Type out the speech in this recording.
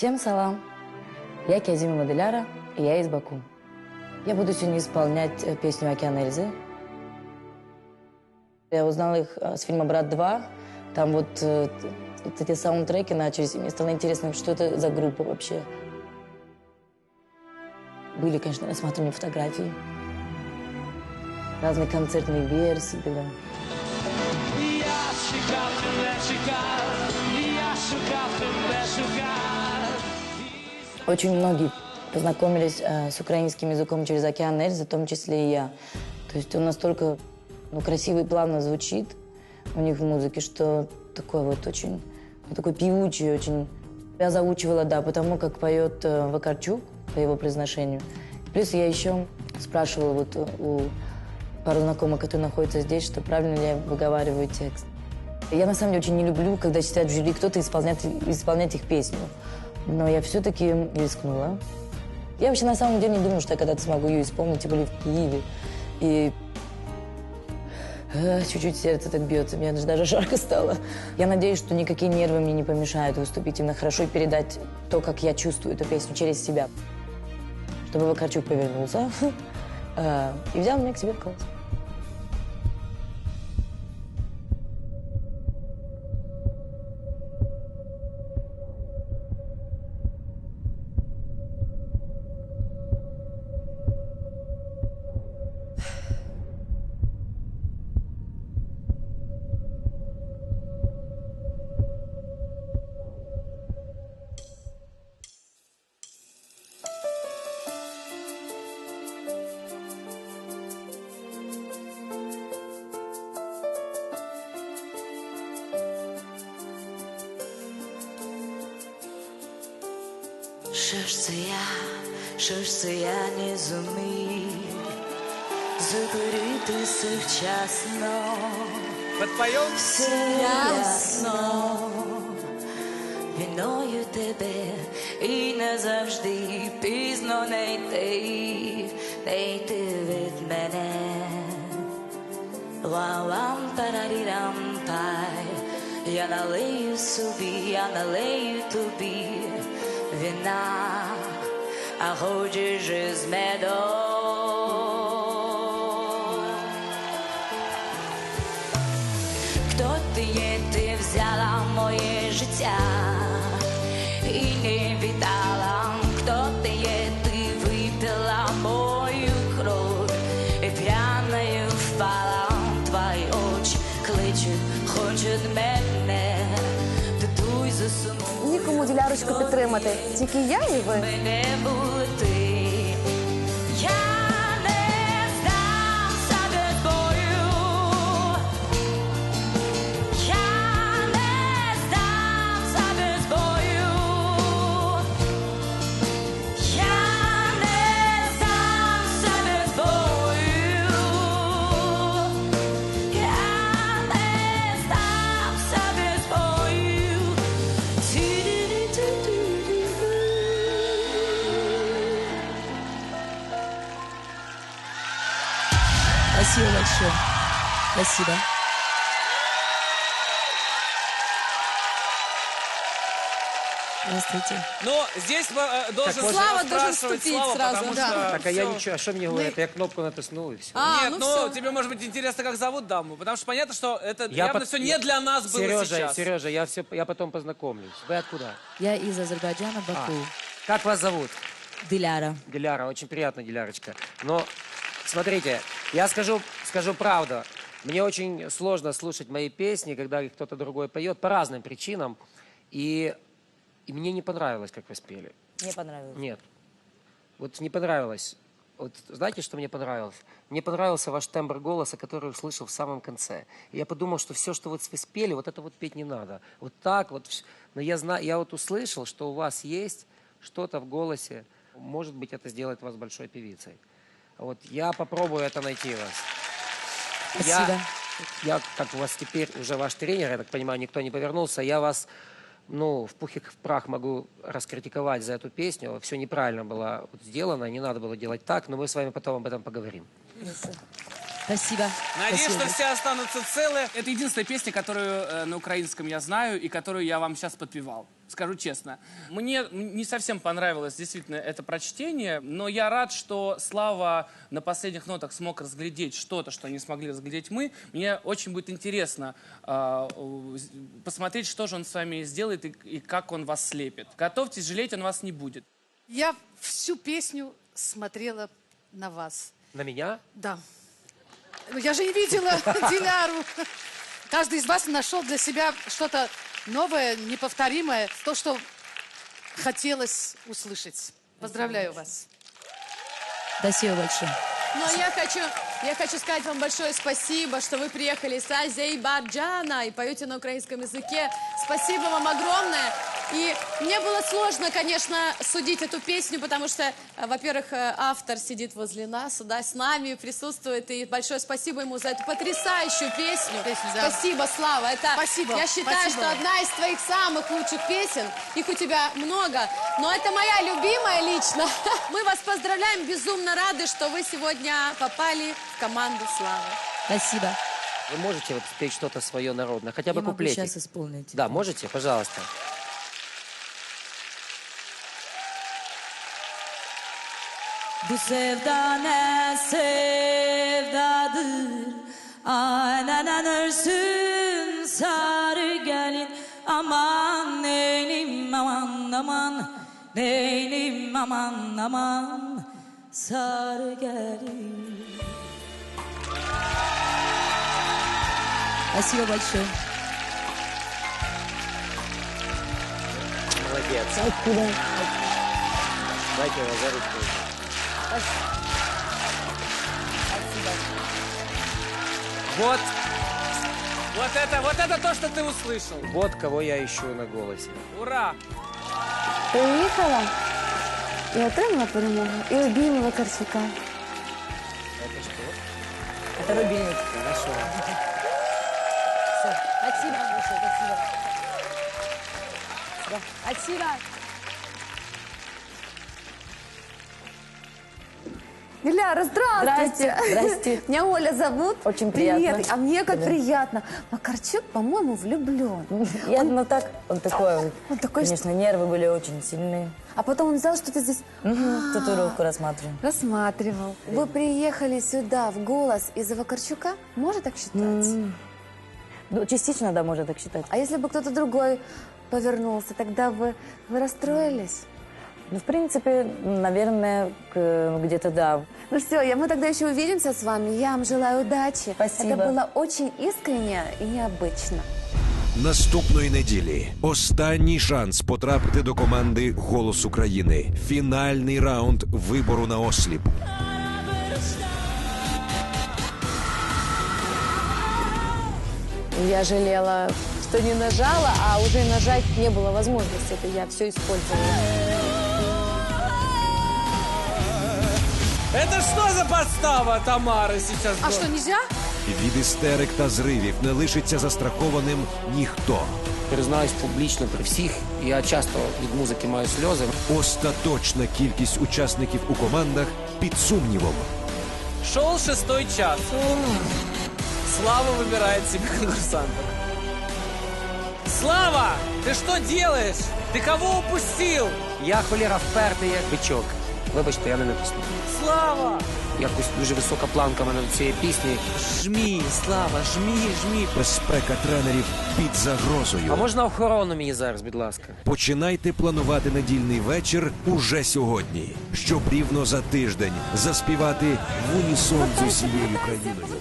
Всем салам. Я Кязима Маделяра, и я из Баку. Я буду сегодня исполнять э, песню «Океан Эльзы». Я узнала их э, с фильма «Брат 2». Там вот э, т- эти саундтреки начались, и мне стало интересно, что это за группа вообще. Были, конечно, рассматривания фотографий, разные концертные версии. Тогда. Я шукав тебе, шукав, я шукав тебе, шукав. Очень многие познакомились э, с украинским языком через «Океан Эльзы», в том числе и я. То есть он настолько ну, красиво и плавно звучит у них в музыке, что такой вот очень, ну, такой певучий, очень... Я заучивала, да, потому как поет э, Вакарчук по его произношению. Плюс я еще спрашивала вот у пару знакомых, которые находятся здесь, что правильно ли я выговариваю текст. Я на самом деле очень не люблю, когда читают в жюри кто-то исполнять, исполнять их песню. Но я все-таки рискнула. Я вообще на самом деле не думаю, что я когда-то смогу ее исполнить, тем более в Киеве. И э, чуть-чуть сердце так бьется, мне даже- даже жарко стало. Я надеюсь, что никакие нервы мне не помешают выступить именно хорошо и передать то, как я чувствую эту песню через себя. Чтобы Вакарчук повернулся э, и взял меня к себе в класс. Ж це я, що ж це я не зумів Заборитися вчасно, Подпоем? все ясно. Віною тебе і назавжди. Пізно не йти, не йти від мене. Ла-лам парарірам пай, я налию собі, я налию тобі вина, а ходиш із медом. Хто ти є, ти взяла моє життя підтримати, тільки я і ви. Спасибо большое. Спасибо. Здравствуйте. Но здесь э, должен вот- Слава должен вступить Слава, сразу, потому да. что Так, а я ничего, а что мне говорят? Я кнопку натиснул и все. А, Нет, ну ну, всё. тебе может быть интересно, как зовут даму, потому что понятно, что это Я явно пот- все не для нас было Сережа, сейчас. Сережа, я все, я потом познакомлюсь. Вы откуда? Я из Азербайджана, А, Баку. как вас зовут? Диляра. Диляра, очень приятно, Дилярочка. Но смотрите, я скажу, скажу правду. Мне очень сложно слушать мои песни, когда их кто-то другой поет по разным причинам. И, и мне не понравилось, как вы спели. Мне понравилось. Нет. Вот не понравилось. Вот знаете, что мне понравилось? Мне понравился ваш тембр голоса, который услышал в самом конце. И я подумал, что все, что вот вы спели, вот это вот петь не надо. Вот так вот. Но я знаю, я вот услышал, что у вас есть что-то в голосе. Может быть, это сделает вас большой певицей. Вот я попробую это найти у вас. Спасибо. Я, я, как у вас теперь уже ваш тренер, я так понимаю, никто не повернулся, я вас, ну, в пух и в прах могу раскритиковать за эту песню. Все неправильно было сделано, не надо было делать так, но мы с вами потом об этом поговорим. Спасибо. Надеюсь, Спасибо. что все останутся целы. Это единственная песня, которую э, на украинском я знаю и которую я вам сейчас подпевал. Скажу честно. Мне не совсем понравилось действительно это прочтение, но я рад, что Слава на последних нотах смог разглядеть что-то, что не смогли разглядеть мы. Мне очень будет интересно э, посмотреть, что же он с вами сделает и, и как он вас слепит. Готовьтесь, жалеть он вас не будет. Я всю песню смотрела на вас. На меня? Да. Я же не видела Диляру. Каждый из вас нашел для себя что-то новое, неповторимое, то, что хотелось услышать. Поздравляю вас. Спасибо большое. Но я хочу, я хочу сказать вам большое спасибо, что вы приехали с Азербайджана и поете на украинском языке. Спасибо вам огромное. И мне было сложно, конечно, судить эту песню, потому что, э, во-первых, э, автор сидит возле нас, да, с нами присутствует. И большое спасибо ему за эту потрясающую песню. Песню, да. Спасибо, Слава. Это, Спасибо, Я считаю, спасибо. что одна из твоих самых лучших песен. Их у тебя много. Но это моя любимая лично. Мы вас поздравляем, безумно рады, что вы сегодня попали команду Славы. Спасибо. Вы можете вот спеть что-то свое народное, хотя бы Я могу куплетик? сейчас исполнить. Да, можете, пожалуйста. Bu sevda ne sevdadır Aynen ölsün sarı gelin Aman neynim aman aman Neynim aman aman Sarı gelin Спасибо большое. Молодец. Спасибо. Дайте его за ручку. Вот, вот это, вот это то, что ты услышал. Вот кого я ищу на голосе. Ура! Приїхала і отримала перемогу. І обійми Вакарчука. Это что? Это рубильник. Хорошо. Все. Спасибо большое, спасибо. Да. Спасибо. Диляра, здравствуйте. Здрасте, здрасте. Меня Оля зовут. Очень Привет. приятно. А мне как Да. приятно. Макарчук, по-моему, влюблен. Я, ну так, он такой, он, Он такой, конечно, нервы были очень сильные. А потом он взял что-то здесь Мгм, Татуировку рассматриваем. рассматривал. Вы приехали сюда в голос из-за Вакарчука? Можно так считать? Ну, частично, да, можно так считать. А если бы кто-то другой повернулся, тогда бы вы расстроились? Ну, в принципе, наверное, к- где-то да. Ну все, я, мы тогда еще увидимся с вами. Я вам желаю удачи. Спасибо. Это было очень искренне и необычно. Наступної неділі останній шанс потрапити до команди Голос України. Фінальний раунд вибору на осліп. Я жалела, что не нажала, а уже нажать не было возможности. Это я все использовала. Это что за подстава Тамары сейчас А была? что, нельзя? Від істерик та зривів не лишиться застрахованим ніхто. Признаюсь публічно при всіх, я часто від музики маю сльози. Остаточна кількість учасників у командах під сумнівом. Шел шестой час. Слава выбирает себе конкурсантов. Слава, ты что делаешь? Ты кого упустил? Я холєра впертий як бичок. Вибачте, я не натисну. Слава! Якось дуже висока планка в мене до цієї пісні. Жми, Слава, жми, жми. Безпека тренерів під загрозою. А можна охорону мені зараз, будь ласка? Починайте планувати недільний вечір уже сьогодні, щоб рівно за тиждень заспівати в унісон з усією країною.